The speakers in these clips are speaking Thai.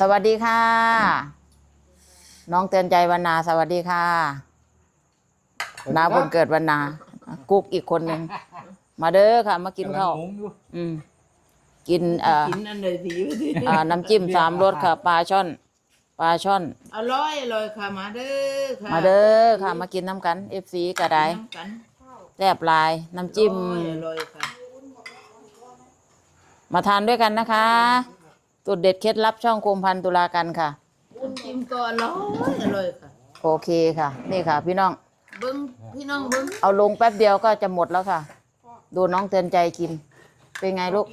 สวัสดีค่ะ น้องเตือนใจวันนา สวัสดีค่ะ นาบนเกิดวันนา กุ๊กอีกคนหนึ่งมาเด้อค่ะ มากินข้าวกำลังงงอยู่อืมกินเอ่อกินอันไหนดีวะดิอ่าน้ำจิ้มสามรสค่ะปลาช่อนปลาช่อน อร่อยอร่อยค่ะมาเด้อค่ะมาเด้อค่ะ มากินน้ำกันเอฟซีกระไดน้ำกันแซ่บหลายน้ำจิ้มอร่อยอร่อยค่ะมาทานด้วยกันนะคะ ตุดเด็ดเคล็ดลับช่องคุมพันตุลากันค่ะน้ำจิ้มก็อร่อยอร่อยค่ะ โอเคค่ะ นี่ค่ะ พี่น้อง เบิ้งพี่น้องเบิ้งเอาลงแป๊บเดียวก็จะหมดแล้วค่ะ ดูน้องเตือนใจกิน เป็นไงลูก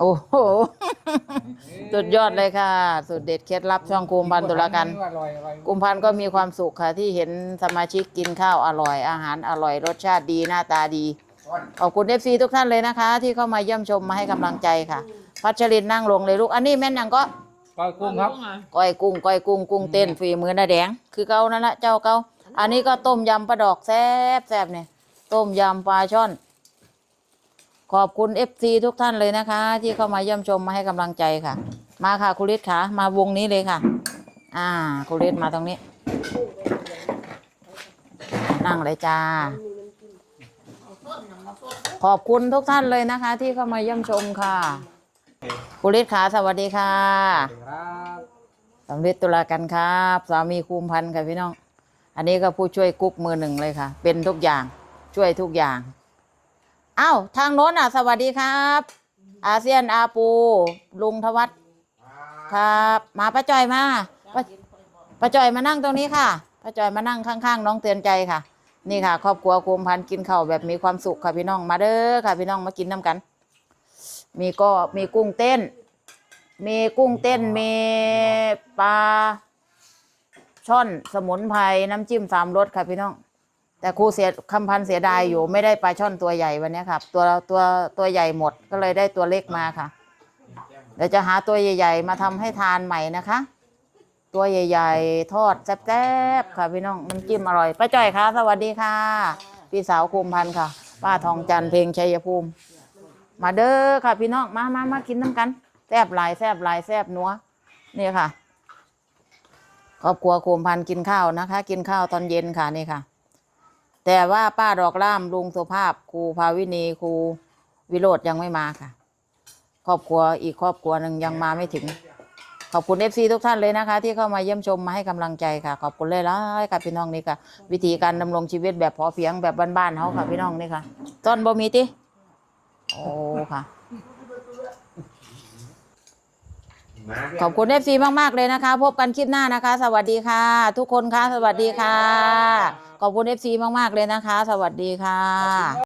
โอ้โห สุดยอดเลยค่ะสุดเด็ดเคล็ดลับช่องคุมพันตุลากันอร่อยอร่อยกุมพันธ์ก็มีความสุขค่ะที่เห็นสมาชิกกินข้าวอร่อย อาหารอร่อยรสชาติดีหน้าตาดี ขอบคุณเอฟซีทุกท่านเลยนะคะ ที่เข้ามาเยี่ยมชมมาให้กำลังใจค่ะ พัชรินนั่งลงเลยลูก อันนี้แม่นยังก็ก้อยกุ้งครับก้อยกุ้งก้อยกุ้งกุ้งเต้นฝีมือน้าแดง คือเก่านั่นแหละเจ้าเก่าอันนี้ก็ต้มยำปลาดอกแซ่บแซ่บเนี่ยต้มยำปลาช่อน ขอบคุณเอฟซีทุกท่านเลยนะคะ ที่เข้ามาเยี่ยมชมมาให้กำลังใจค่ะ มาค่ะคุณฤทธิ์ค่ะมาวงนี้เลยค่ะ อ่าคุณฤทธิ์มาตรงนี้ นั่งเลยจ้า ขอบคุณทุกท่านเลยนะคะ ที่เข้ามาเยี่ยมชมค่ะคุณฤทธิ์ขาสวัสดีค่ะครับสำเร็จตุลากันครับสามีคุมพันธ์ค่ะพี่น้อง อันนี้ก็ผู้ช่วยกุ๊กมือหนึ่งเลยค่ะ เป็นทุกอย่างช่วยทุกอย่างอ้าวทางโน้นอะ สวัสดีครับ อาเซียนอาปู ลุงทวัฒน์ครับ มาป้าจอยมาป้าป้าจอยมานั่งตรงนี้ค่ะป้าจอยมานั่งข้างๆ น้องเตือนใจค่ะ นี่ค่ะ ครอบครัวคุมพันธ์กินข้าวแบบมีความสุขค่ะพี่น้องมาเด้อค่ะพี่น้องมากินน้ำกัน มีก็มีกุ้งเต้น มีกุ้งเต้นมีปลาช่อนสมุนไพรน้ำจิ้มสามรสค่ะพี่น้อง แต่ครูเสียคำพันธ์เสียดายอยู่ไม่ได้ปลาช่อนตัวใหญ่วันนี้ครับตัวตัวตัวใหญ่หมดก็เลยได้ตัวเล็กมาค่ะเดี๋ยวจะหาตัวใหญ่ ๆ มาทำให้ทานใหม่นะคะ ตัวใหญ่ ๆ ทอดแซ่บๆค่ะพี่น้องน้ำจิ้มอร่อยป้าจ้อยค่ะ สวัสดีค่ะ พี่สาวคุมพันธ์ค่ะ ป้าทองจันทร์เพลงชัยภูมิ มาเด้อค่ะพี่น้องมามามากินน้ำกันแซบหลายแซบหลายแซบนัวนี่ค่ะครอบครัวโคมพันธุ์กินข้าวนะคะ กินข้าวตอนเย็นค่ะนี่ค่ะ แต่ว่าป้าดอกล่ามลุงสุภาพครูภาวินีครูวิโรธยังไม่มาค่ะ ครอบครัวอีกครอบครัวหนึ่งยังมาไม่ถึง ขอบคุณเอฟซีทุกท่านเลยนะคะ ที่เข้ามาเยี่ยมชมมาให้กำลังใจค่ะ ขอบคุณเลยล่ะค่ะพี่น้องนี่ค่ะ วิธีการดำรงชีวิตแบบพอเพียงแบบบ้านๆเขาค่ะพี่น้องนี่ค่ะต้นบ่มีติโอ้ค่ะ ขอบคุณเอฟซีมากๆเลยนะคะ พบกันคลิปหน้านะคะ สวัสดีค่ะ ทุกคนคะสวัสดีค่ะ ขอบคุณเอฟซีมากๆเลยนะคะ สวัสดีค่ะ